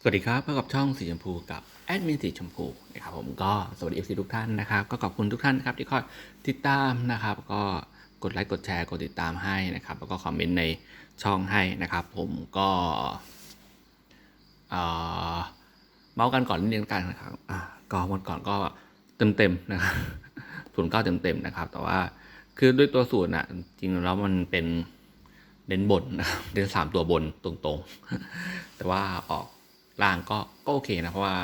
สวัสดีครับพบกับช่องสีชมพูกับแอดมินสีชมพูนะครับผมก็สวัสดีเอฟซีทุกท่านนะครับ ก็ขอบคุณทุกท่านนะครับที่คอยติดตามนะครับ ก็กดไลค์กดแชร์กดติดตามให้นะครับ แล้วก็คอมเมนต์ในช่องให้นะครับ ผมก็เอ่อเมาส์กันก่อนนิดนึงกันนะครับอ่าก็วันก่อนก็เต็มเต็มนะครับศูนย์เก้าเต็มเต็มนะครับ แต่ว่าคือด้วยตัวสูตรน่ะจริงแล้วมันเป็นเน้นบนนะครับเน้นสามตัวบนตรงๆ แต่ว่าออก ล่างก็ก็โอเคนะ เพราะว่า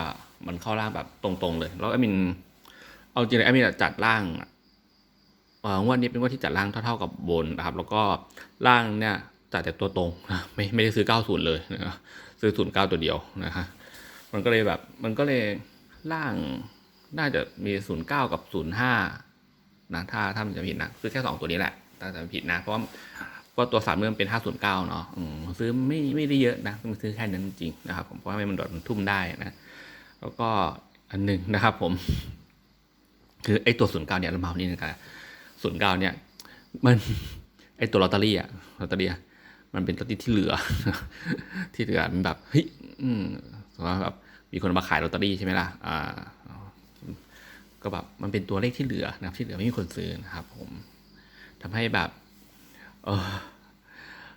มันเข้าล่างแบบตรงๆเลย แล้วแอดมิน เอาจริงเลยแอดมินจัดล่างอ่องวดนี้เป็นงวดที่จัดล่างเท่าๆกับบนนะครับ แล้วก็ล่างเนี่ยจัดแต่ตัวตรงนะไม่ไม่ได้ซื้อ 90 เลยนะซื้อ 09 ตัวเดียวนะฮะมันก็เลยแบบมันก็เลยล่างน่าจะมี 09 กับ 05นะถ้าถ้ามันจะผิดนะ ซื้อแค่ 2 ตัวนี้แหละถ้าจะผิดนะ เพราะ ว่าตัวสามเรื่องเป็น509เนาะอืมซื้อไม่ไม่ได้เยอะนะมันซื้อแค่นั้นจริงนะครับ ผมเพราะว่ามันโดดมันทุ่มได้นะแล้วก็อันหนึ่งนะครับผม คือไอ้ตัว09เนี่ยเราเมานี่นะครับ09เนี่ย มันไอ้ตัวลอตเตอรี่อะลอตเตอรี่มันเป็นลอตเตอรี่ที่เหลือ ที่เหลือมันแบบเฮ้ยอืมสมมติว่าแบบมีคนมาขายลอตเตอรี่ใช่ไหมล่ะอ่าก็แบบมันเป็นตัวเลขที่เหลือนะครับที่เหลือไม่มีคนซื้อนะครับ ผมทำให้แบบ เออ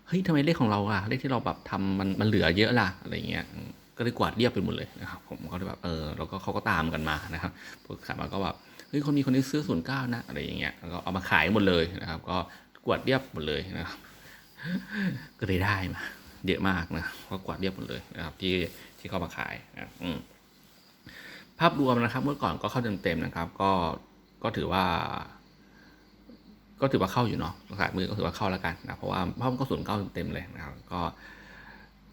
เฮ้ยทำไมเลขของเราอะเลขที่เราแบบทำมันมันเหลือเยอะล่ะอะไรเงี้ยก็เลยกวาดเรียบไปหมดเลยนะครับผมก็เลยแบบเออแล้วก็เขาก็ตามกันมานะครับพวกขายมาก็แบบเฮ้ยคนมีคนที่ซื้อศูนย์เก้านะอะไรอย่างเงี้ยแล้วก็เอามาขายหมดเลยนะครับ ก็กวาดเรียบหมดเลยนะครับ ก็เลยได้มาเยอะมากนะก็กวาดเรียบหมดเลยนะครับ ที่ที่เขามาขายนะอืมภาพรวมนะครับ เมื่อก่อนก็เข้าเต็มๆนะครับ ก็ก็ถือว่า ก็ถือว่าเข้าอยู่เนาะขายมือก็ถือว่าเข้าแล้วกันนะเพราะว่าเพราะมันก็ศูนย์เก้าเต็มเลยนะครับก็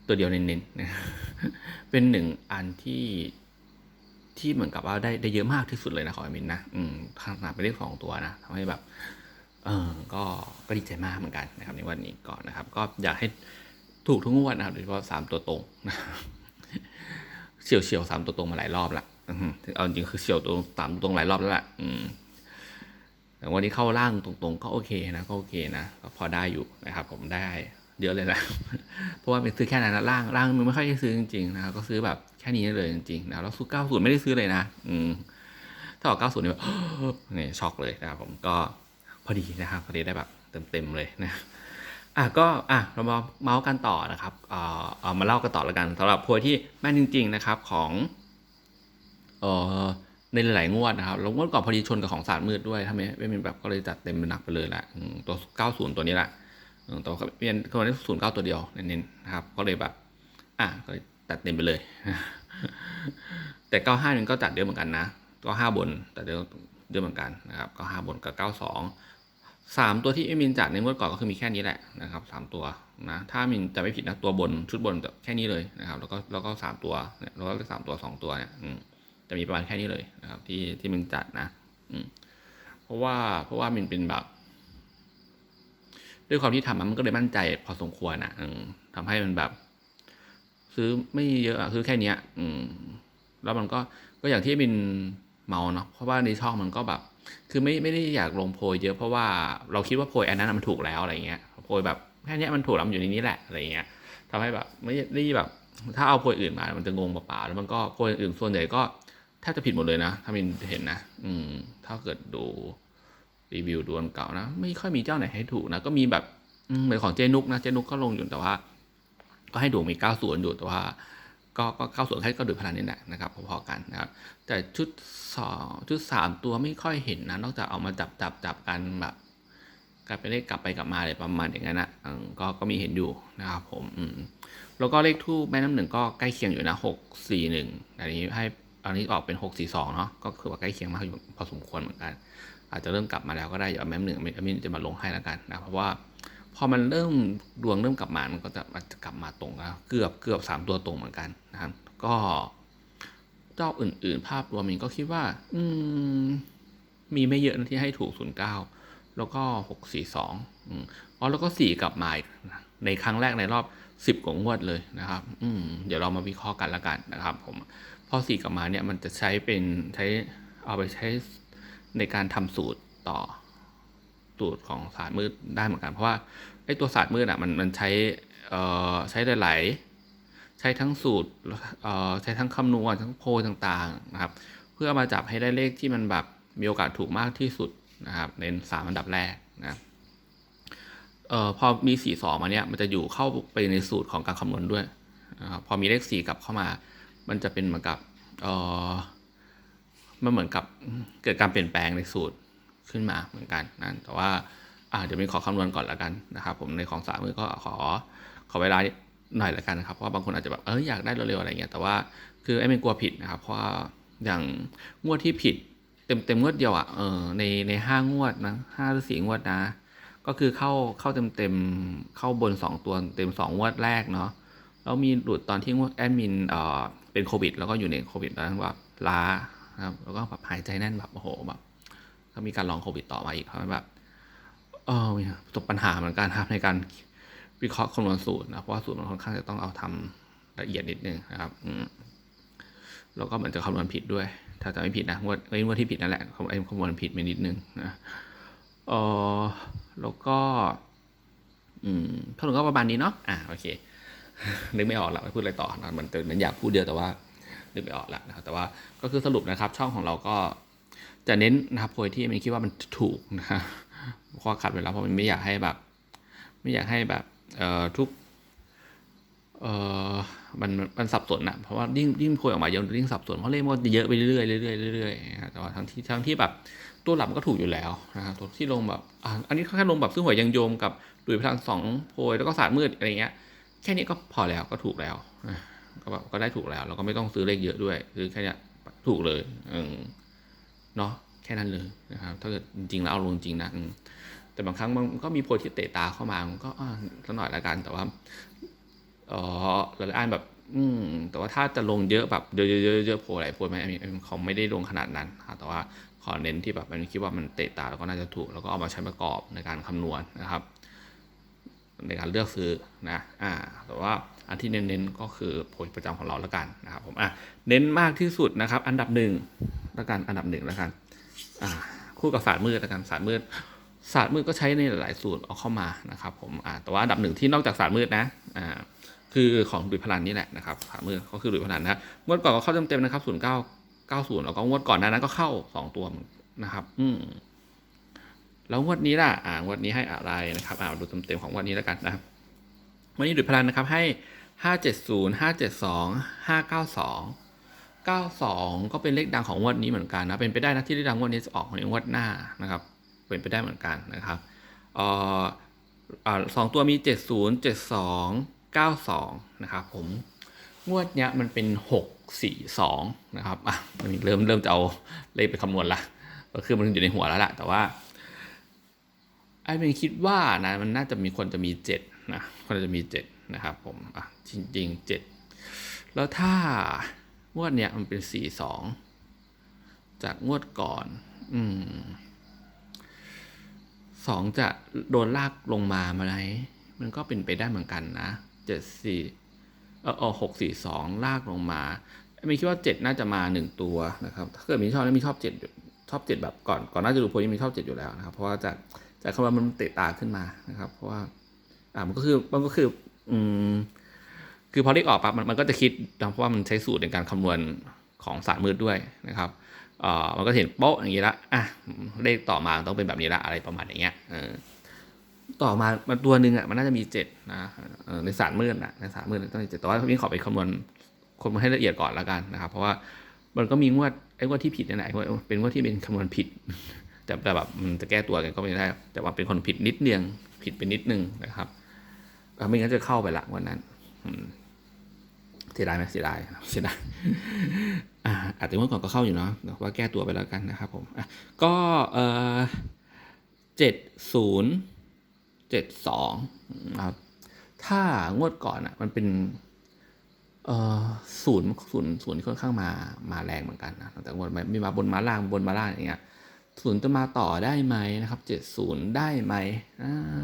ตัวเดียวเน้นๆนะเป็นหนึ่งอันที่ที่เหมือนกับว่าได้ได้เยอะมากที่สุดเลยนะขอให้มินนะอืมขนาดเป็นเลขสองตัวนะทำให้แบบ เออก็ก็ดีใจมากเหมือนกันนะครับ ในวันนี้ก่อนนะครับ ก็อยากให้ถูกทุกงวดนะครับโดยเฉพาะสามตัวตรงนะเฉียวเฉียวๆสามตัวตรงมาหลายรอบละอือฮึเอาจริงๆคือเฉียวตัวสามตัวตรงหลายรอบแล้วล่ะอืม วันนี้เข้าล่างตรงๆ ก็โอเคนะก็โอเคนะก็พอได้อยู่นะครับ ผมได้เยอะเลยนะ เพราะว่าเป็นซื้อแค่นั้นนะล่างล่างมันไม่ค่อยได้ซื้อจริงๆนะครับก็ซื้อแบบแค่นี้เลยจริงๆนะแล้วซื้อเก้าศูนย์ไม่ได้ซื้อเลยนะ อืมถ้าออกเก้าศูนย์เนี่ยแบบเนี่ยช็อกเลยนะครับ ผมก็พอดีนะครับพอดีได้แบบเต็มๆเลยนะอะก็อะเรามาเมาส์กันต่อนะครับเอ่อเอามาเล่ากันต่อแล้วกันสำหรับโพยที่แม่นจริง ๆ นะครับของเอ่อ ในหลายๆงวดนะครับแล้วงวดก่อนพอดีชนกับของศาสตร์มืดด้วยถ้าไม่ไม่เป็นแบบก็เลยจัดเต็มหนักไปเลยแหละตัว 90 ตัวนี้แหละตัวเป็นคนที่ศูนย์เก้าตัวเดียวเน้นๆนะครับ ก็เลยแบบ อะก็เลยจัดเต็มไปเลย แต่ 95นึงก็จัดเยอะเหมือนกันนะก็5บนแต่เยอะเยอะเหมือนกันนะครับก็5บนกับ 92สามตัวที่เอมินจัดในงวดก่อนก็คือมีแค่นี้แหละนะครับสามตัวนะถ้ามินจะไม่ผิดนะตัวบนชุดบนจะแค่นี้เลยนะครับ แล้วก็แล้วก็สามตัวเนี่ยแล้วก็สามตัวสองตัวเนี่ยอืม จะมีประมาณแค่นี้เลยนะครับ ที่ที่มึงจัดนะเพราะว่าเพราะว่ามันเป็นแบบ ด้วยความที่ทำมันก็เลยมั่นใจพอสมควรนะอืมทำให้มันแบบ ซื้อไม่เยอะอะซื้อแค่เนี้ย อืม แล้วมันก็ก็อย่างที่มินเมาเนาะเพราะว่าในช่องมันก็แบบ คือไม่ไม่ได้อยากลงโพยเยอะเพราะว่าเราคิดว่าโพยอันนั้นมันถูกแล้วอะไรเงี้ยโพยแบบแค่นี้มันถูกแล้วมันอยู่ในนี้แหละอะไรเงี้ยทำให้แบบ ไม่ได้แบบ ถ้าเอาโพยอื่นมา มันจะงงเปล่าๆแล้วมันก็โพยอื่นส่วนใหญ่ก็ แทบจะผิดหมดเลยนะ ถ้ามินเห็นนะ อืม ถ้าเกิดดูรีวิวดูอันเก่านะ ไม่ค่อยมีเจ้าไหนให้ถูกนะ ก็มีแบบเหมือนของเจนุกนะ เจนุกก็ลงอยู่แต่ว่า ก็ให้ดูมีเก้าส่วนอยู่แต่ว่า ก็ก็เก้าส่วนแค่ก็ดูพนันนี่แหละนะครับพอๆกันนะครับ แต่ชุดสองชุดสามตัวไม่ค่อยเห็นนะ นอกจากเอามาจับจับจับกันแบบกลับไปเลขกลับไปกลับมาอะไรประมาณอย่างนั้นนะก็ก็มีเห็นอยู่นะครับผมอืมแล้วก็เลขทูบแม่น้ำหนึ่งก็ใกล้เคียงอยู่นะหกสี่หนึ่งอันนี้ให้ อันนี้ออกเป็นหกสี่สองเนาะก็คือว่าใกล้เคียงมากอยู่พอสมควรเหมือนกัน อาจจะเริ่มกลับมาแล้วก็ได้เดี๋ยวแม่หนึ่งอมินจะมาลงให้แล้วกันนะเพราะว่าพอมันเริ่มดวงเริ่มกลับมา มันก็จะมันจะกลับมาตรงแล้วเกือบเกือบสามตัวตรงเหมือนกันนะครับ ก็เจ้าอื่น ๆ ภาพรวมมินก็คิดว่า อืม มีไม่เยอะนะที่ให้ถูกศูนย์เก้าแล้วก็หกสี่สองอ๋อแล้วก็สี่กลับมาอีกในครั้งแรกในรอบสิบกว่างวดเลยนะครับ อืม เดี๋ยวเรามาวิเคราะห์กันละกันนะครับ ผม พอสี่กลับมาเนี่ยมันจะใช้เป็นใช้เอาไปใช้ในการทำสูตรต่อสูตรของศาสตร์มืดได้เหมือนกัน เพราะว่าไอ้ตัวศาสตร์มืดอะมันมันใช้เอ่อใช้หลายๆใช้ทั้งสูตรเอ่อใช้ทั้งคำนวณทั้งโพลต่างๆนะครับ เพื่อมาจับให้ได้เลขที่มันแบบมีโอกาสถูกมากที่สุดนะครับในสามอันดับแรกนะเอ่อพอมีสี่สองมาเนี่ยมันจะอยู่เข้าไปในสูตรของการคำนวณด้วยนะครับพอมีเลขสี่กลับเข้ามา มันจะเป็นเหมือนกับเอ่อมันเหมือนกับเกิดการเปลี่ยนแปลงในสูตรขึ้นมาเหมือนกันนะแต่ว่าเดี๋ยวมีขอคำนวณก่อนละกันนะครับ ผมในของสามมือก็ขอขอเวลาหน่อยละกันนะครับเพราะว่าบางคนอาจจะแบบเอออยากได้เร็วๆอะไรเงี้ยแต่ว่าคือไอ้เป็นกลัวผิดนะครับ เพราะว่าอย่างงวดที่ผิดเต็มเต็มงวดเดียวอะเออในในห้างวดนะห้าหรือสี่งวดนะ ก็คือเข้าเข้าเต็มเต็มเข้าบนสองตัวเต็มสองงวดแรกเนาะแล้วมีหลุดตอนที่งวดแอดมินเอ่อ เป็นโควิด แล้วก็อยู่ในโควิดตอนนั้นแบบล้านะครับแล้วก็แบบหายใจแน่นแบบโอ้โหแบบก็มีการลองโควิดต่อมาอีกเพราะว่าแบบเออประสบปัญหาเหมือนกันครับในการวิเคราะห์คำนวณสูตรนะเพราะว่าสูตรมันค่อนข้างจะต้องเอาทำละเอียดนิดนึงนะครับอืแล้วก็เหมือนจะคำนวณผิดด้วย ถ้าจะไม่ผิดนะงวดไอ้งวดที่ผิดนั่นแหละคำไอ้คำนวณผิดไปนิดนึงนะเออแล้วก็ อืมถ้าถึงก็ประมาณนี้เนาะอะโอเค นึกไม่ออกละว่พูดอะไรต่อนะมันเหมือนอยากพูดเดียวแต่ว่านึกไม่ออกละนะครับแต่ว่าก็คือสรุปนะครับ ช่องของเราก็จะเน้นนะครับโพยที่มันคิดว่ามันถูกนะข้อขัดไปแล้วเพราะมันไม่อยากให้แบบ ไม่อยากให้แบบเอ่อทุกเอ่อมันมันสับสนอะเพราะว่ายิ่งยิ่งโพยออกมาเยอะยิ่งสับสนเพราะเลขมันเยอะไปเรื่อยเรื่อยเรื่อยนะแต่ว่าทั้งที่ทั้งที่แบบตัวหลักมันก็ถูกอยู่แล้วนะครับตัวที่ลงแบบอันนี้แค่ลงแบบซึ่งหวยยังโยมกับดุยพลังสองโพยแล้วก็ศาสตร์มืดอะไรเงี้ย แค่นี้ก็พอแล้วก็ถูกแล้วก็แบบก็ได้ถูกแล้วแล้วก็ไม่ต้องซื้อเลขเยอะด้วย คือแค่เนี้ยถูกเลยเออเนาะแค่นั้นเลยนะครับ ถ้าเกิดจริงๆแล้วเอาลงจริงนะแต่บางครั้งมันก็มีโพยที่เตตาเข้ามามันก็อ่าสักหน่อยละกันแต่ว่าอ๋อหลายๆอันแบบ อืม แต่ว่าถ้าจะลงเยอะแบบเยอะๆเยอะๆเยอะโผล่หลโผล่ไหมอันนี้เขาไม่ได้ลงขนาดนั้นครับแต่ว่าขอเน้นที่แบบมันคิดว่ามันเตะตาแล้วก็น่าจะถูก แล้วก็เอามาใช้ประกอบในการคำนวณนะครับ ในการเลือกซื้อนะอ่าแต่ว่าอันที่เน้นๆก็คือโพยประจำของเราแล้วกันนะครับผมอะเน้นมากที่สุดนะครับ อันดับหนึ่งแล้วกันอันดับหนึ่งแล้วกันอ่าคู่กับศาสตร์มืดแล้วกันศาสตร์มืดศาสตร์มืดก็ใช้ในหลายสูตรเอาเข้ามานะครับผมอ่าแต่ว่าอันดับหนึ่งที่นอกจากศาสตร์มืดนะอ่าคือของดุยพลันนี่แหละนะครับขวามือก็คือดุยพลันนะงวดก่อนก็เข้าเต็มๆนะครับศูนย์เก้าเก้าศูนย์แล้วก็งวดก่อนหน้านั้นก็เข้าสองตัวนะครับ อืม แล้วงวดนี้ล่ะอ่างวดนี้ให้อะไรนะครับอ่าดูเต็มๆของงวดนี้แล้วกันนะครับวันนี้ดุยพลันนะครับให้ห้าเจ็ดศูนย์ห้าเจ็ดสองห้าเก้าสองเก้าสองก็เป็นเลขดังของงวดนี้เหมือนกันนะเป็นไปได้นะที่เลขดังงวดนี้จะออกในงวดหน้านะครับเป็นไปได้เหมือนกันนะครับเอ่ออ่าสองตัวมีเจ็ดศูนย์เจ็ดสองเก้าสองนะครับผมงวดเนี้ยมันเป็นหกสี่สองนะครับอะมันเริ่มเริ่มจะเอาเลขไปคำนวณละก็คือมันอยู่ในหัวแล้วล่ะ แต่ว่า ไอ้เป็นคิดว่านะมันน่าจะมีคนจะมีเจ็ดนะคนจะมีเจ็ดนะครับผมอะจริงๆเจ็ดแล้วถ้างวดเนี้ยมันเป็นสี่สองจากงวดก่อน อืมสองจะโดนลากลงมาไหมมันก็เป็นไปได้เหมือนกันนะเจ็ดสี่เออเออหกสี่สองลากลงมาไม่คิดว่าเจ็ดน่าจะมาหนึ่งตัวนะครับ ถ้าเกิดมีชอบแล้วมีชอบเจ็ดชอบเจ็ดแบบก่อนก่อนน่าจะดูโพยมีชอบเจ็ดอยู่แล้วนะครับ เพราะว่าจาก จากคำว่ามันเตะตาขึ้นมานะครับ เพราะว่าอ่ามันก็คือมันก็คืออืมคือพอเลขออกปั๊บมันมันก็จะคิดเพราะว่ามันใช้สูตรในการคำนวณของศาสตร์มืดด้วยนะครับเอ่อมันก็เห็นโป๊ะอย่างนี้ละอะเลขต่อมาต้องเป็นแบบนี้ละอะไรประมาณอย่างเงี้ยเออต่อมามันตัวหนึ่งอะมันน่าจะมีเจ็ดนะเออในศาสตร์มืดอะในศาสตร์มืดต้องมีเจ็ดแต่ว่าพี่ขอไปคำนวณคำนวณให้ละเอียดก่อนละกันนะครับ เพราะว่ามันก็มีงวดไอ้งวดที่ผิดนี่แหละไอ้งวดเป็นงวดที่เป็นคำนวณผิด แต่แต่แบบมันจะแก้ตัวกันก็ไม่ได้ แต่ว่าเป็นคนผิดนิดเดียงผิดไปนิดนึงนะครับไม่งั้นจะเข้าไปละวันนั้นเสียดายไหมเสียดายเสียดายอาจจะเมื่อก่อนก็เข้าอยู่เนาะแต่ว่าแก้ตัวไปแล้วกันนะครับผมก็เออเจ็ดศูนย์เจ็ดสองครับถ้างวดก่อนอะ มันเป็นเออศูนย์ศูนย์ศูนย์ค่อนข้างมามาแรงเหมือนกันนะแต่งวดไม่มาบนมาล่างบนมาล่างอย่างเงี้ย ศูนย์จะมาต่อได้ไหมนะครับเจ็ดศูนย์ได้ไหมอ่า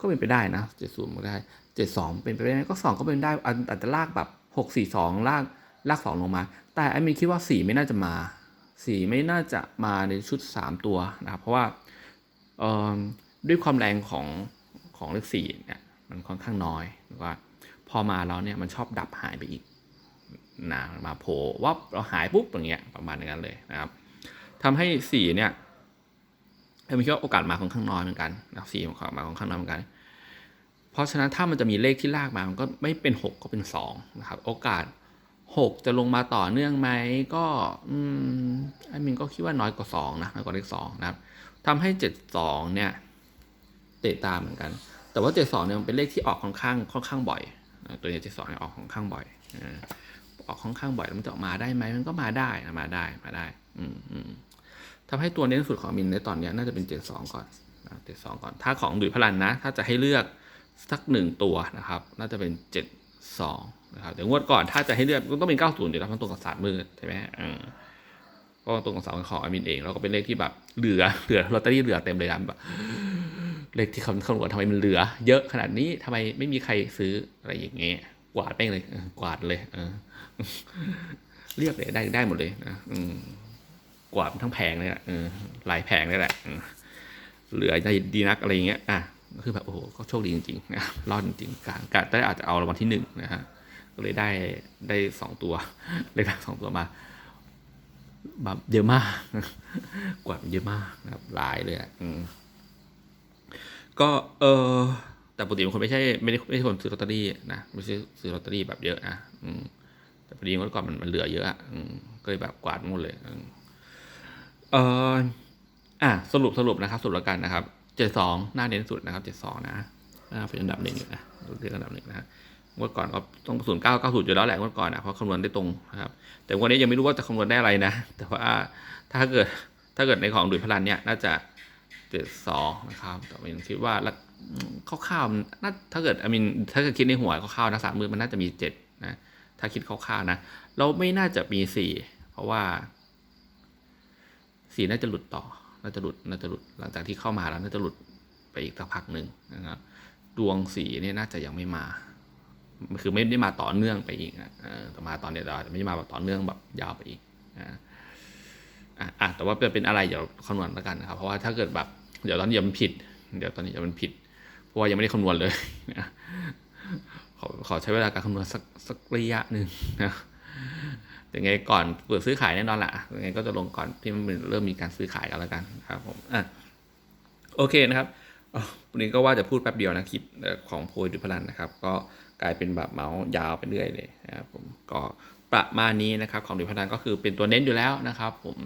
ก็เป็นไปได้นะเจ็ดศูนย์ก็ได้เจ็ดสองเป็นไปได้ไหมก็สองก็เป็นได้อาจจะลากแบบหกสี่สองลากลากสองลงมา แต่ไอ้มีคิดว่าสี่ไม่น่าจะมาสี่ไม่น่าจะมาในชุดสามตัวนะครับ เพราะว่าเอ่อด้วยความแรงของของเลขสี่เนี่ยมันค่อนข้างน้อยหรือว่าพอมาแล้วเนี่ยมันชอบดับหายไปอีกนะมาโผล่วับเราหายปุ๊บอย่างเงี้ยประมาณนั้นเลยนะครับ ทำให้สีเนี่ยผมคิดว่าโอกาสมาค่อนข้างน้อยเหมือนกันนะสีของมาค่อนข้างน้อยเหมือนกัน เพราะฉะนั้นถ้ามันจะมีเลขที่ลากมา มันก็ไม่เป็น 6 ก็เป็น2นะครับ โอกาส 6 จะลงมาต่อเนื่องไหมก็อืมไอ้มินก็คิดว่าน้อยกว่า2นะน้อยกว่าเลข2นะครับทำให้ 72 เนี่ยเตะตามเหมือนกัน แต่ว่า 72 เนี่ยมันเป็นเลขที่ออกค่อนข้างค่อนข้างบ่อย ตัวนี้72เนี่ยออกค่อนข้างบ่อยออกค่อนข้างบ่อยแล้วมันจะออกมาได้ไหมมันก็มาได้นะมาได้มาได้ อืมอืมทำให้ตัวเน้นสุดของมินในตอนนี้น่าจะเป็น72ก่อนนะ72ก่อน ถ้าของดุยพลันนะ ถ้าจะให้เลือกสักหนึ่งตัวนะครับ น่าจะเป็น72นะครับแต่งวดก่อนถ้าจะให้เลือกก็ต้องเป็น90อยู่แล้วเพราะตรงกับศาสตร์มืดใช่ไหมเออก็ตรงกับสาของอามินเองแล้วก็เป็นเลขที่แบบเหลือเหลือลอตเตอรี่เหลือเต็มเลยนะแบบเลขที่คำคำนวณทำไมมันเหลือ เยอะขนาดนี้ทำไมไม่มีใครซื้ออะไรอย่างเงี้ยกวาดแป้งเลยกวาดเลยเออเรียกเลยได้ได้หมดเลยนะอืม กวาดทั้งแผงเลยแหละหลายแผงเลยแหละเหลือได้ดีนักอะไรอย่างเงี้ยอะก็คือแบบโอ้โหก็โชคดีจริงๆนะรอดจริงๆการการได้อาจจะเอารางวัลที่หนึ่งนะฮะก็เลยได้ได้สองตัวเลยได้สองตัวมาแบบเยอะมากกวาดเยอะมากนะครับหลายเลยอะก็เออแต่ปกติบางคนไม่ใช่ไม่ได้ไม่ใช่คนซื้อลอตเตอรี่นะไม่ใช่ซื้อลอตเตอรี่แบบเยอะนะอืมแต่พอดีเมื่อก่อนมันมันเหลือเยอะอะก็เลยแบบกวาดหมดเลยอ เอออะสรุปสรุปนะครับสรุปแล้วกันนะครับเจ็ดสองหน้าเน้นสุดนะครับเจ็ดสองนะหน้าเป็นอันดับหนึ่งอยู่นะเรียกอันดับหนึ่งนะเมื่อก่อนก็ต้องศูนย์เก้าเก้าศูนย์อยู่แล้วแหละเมื่อก่อนนะเพราะคำนวณได้ตรงนะครับ แต่วันนี้ยังไม่รู้ว่าจะคำนวณได้อะไรนะ แต่ว่าถ้าเกิดถ้าเกิดในของดุยพลันเนี่ยน่าจะเจ็ดสองนะครับแต่ผมคิดว่าละอืมคร่าวๆนน่าถ้าเกิดอามินถ้าเกิดคิดในหัวคร่าวๆนะสามมือมันน่าจะมีเจ็ดนะถ้าคิดคร่าวๆนะ เราไม่น่าจะมีสี่เพราะว่า สี่น่าจะหลุดต่อ น่าจะหลุด น่าจะหลุด หลังจากที่เข้ามาแล้วน่าจะหลุดไปอีกสักพักหนึ่งนะครับ ดวงสีเนี่ยน่าจะยังไม่มา คือไม่ได้มาต่อเนื่องไปอีกนะเออแต่มาตอนเนี้ยเราอาจจะไม่ได้มาแบบต่อเนื่องแบบยาวไปอีกนะอะแต่ว่าจะเป็นอะไรเดี๋ยวคำนวณแล้วกันนะครับ เพราะว่าถ้าเกิดแบบเดี๋ยวตอนนี้มันผิด เดี๋ยวตอนนี้เดี๋ยวมันผิด เพราะว่ายังไม่ได้คำนวณเลยนะขอขอใช้เวลาการคำนวณสักสักระยะหนึ่งนะ ยังไงก่อนเปิดซื้อขายแน่นอนแหละยังไงก็จะลงก่อนที่มันเริ่มมีการซื้อขายกันแล้วกันครับผมอะโอเคนะครับวันนี้ก็ว่าจะพูดแป๊บเดียวนะคลิปของโพยดุพลันนะครับ ก็กลายเป็นแบบเมาส์ยาวไปเรื่อยเลยนะครับผมก็ประมาณนี้นะครับ ของดุพลันก็คือเป็นตัวเน้นอยู่แล้วนะครับ ผม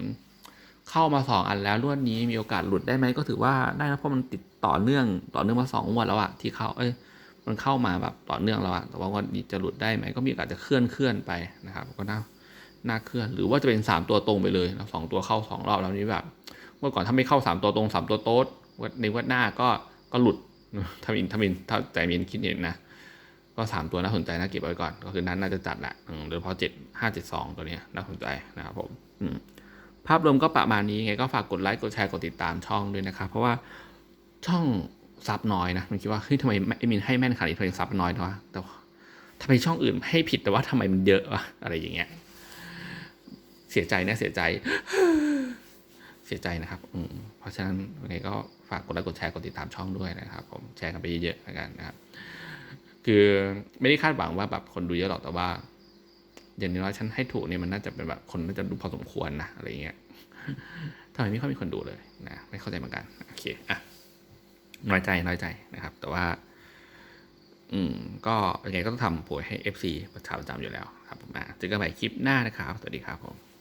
เข้ามาสองอันแล้วรวดนี้มีโอกาสหลุดได้ไหมก็ถือว่าได้นะเพราะมันติดต่อเนื่องต่อเนื่องมาสองวันแล้วอะที่เข้าเอ้ยมันเข้ามาแบบต่อเนื่องแล้วอะแต่ว่าวันนี้จะหลุดได้ไหมก็มีโอกาสจะเคลื่อนเคลื่อนไปนะครับ ก็น่า น่าเคลื่อน หรือว่าจะเป็นสามตัวตรงไปเลยนะสองตัวเข้าสองรอบแล้วนี้แบบเมื่อก่อนถ้าไม่เข้าสามตัวตรงสามตัวโต๊ดวันในวันหน้าก็ก็หลุดทำอินทำอินถ้าใจมินคิดเองนะก็สามตัวน่าสนใจนะเก็บไว้ก่อน ก็คือนั้นน่าจะจัดแหละอืมโดยเฉพาะเจ็ดห้าเจ็ดสองตัวนี้น่าสนใจนะครับผมภาพรวมก็ประมาณนี้ไงก็ฝากกดไลค์กดแชร์กดติดตามช่องด้วยนะครับเพราะว่าช่องซับน้อยนะมันคิดว่าเฮ้ยทำไมไอมินให้แม่นขนาดนี้ทำไมซับน้อยนะวะแต่ทำไมช่องอื่นให้ผิดแต่ว่าทำไมมันเยอะวะอะไรอย่างเงี้ย เสียใจนะเสียใจ เสียใจนะครับอืมเพราะฉะนั้นยังไงก็ฝากกดไลค์กดแชร์กดติดตามช่องด้วยนะครับผมแชร์กันไปเยอะๆแล้วกันนะครับ คือไม่ได้คาดหวังว่าแบบคนดูเยอะหรอกแต่ว่า อย่างน้อยฉันให้ถูกเนี่ยมันน่าจะเป็นแบบคนน่าจะดูพอสมควรนะอะไรเงี้ยทำไมไม่ค่อยมีคนดูเลยนะไม่เข้าใจเหมือนกันโอเคอะน้อยใจน้อยใจนะครับ แต่ว่า อืม ก็ยังไงก็ต้องทำโผยให้ FC ประชาประจำอยู่แล้วครับผมอะเจอกันใหม่คลิปหน้านะครับ สวัสดีครับผม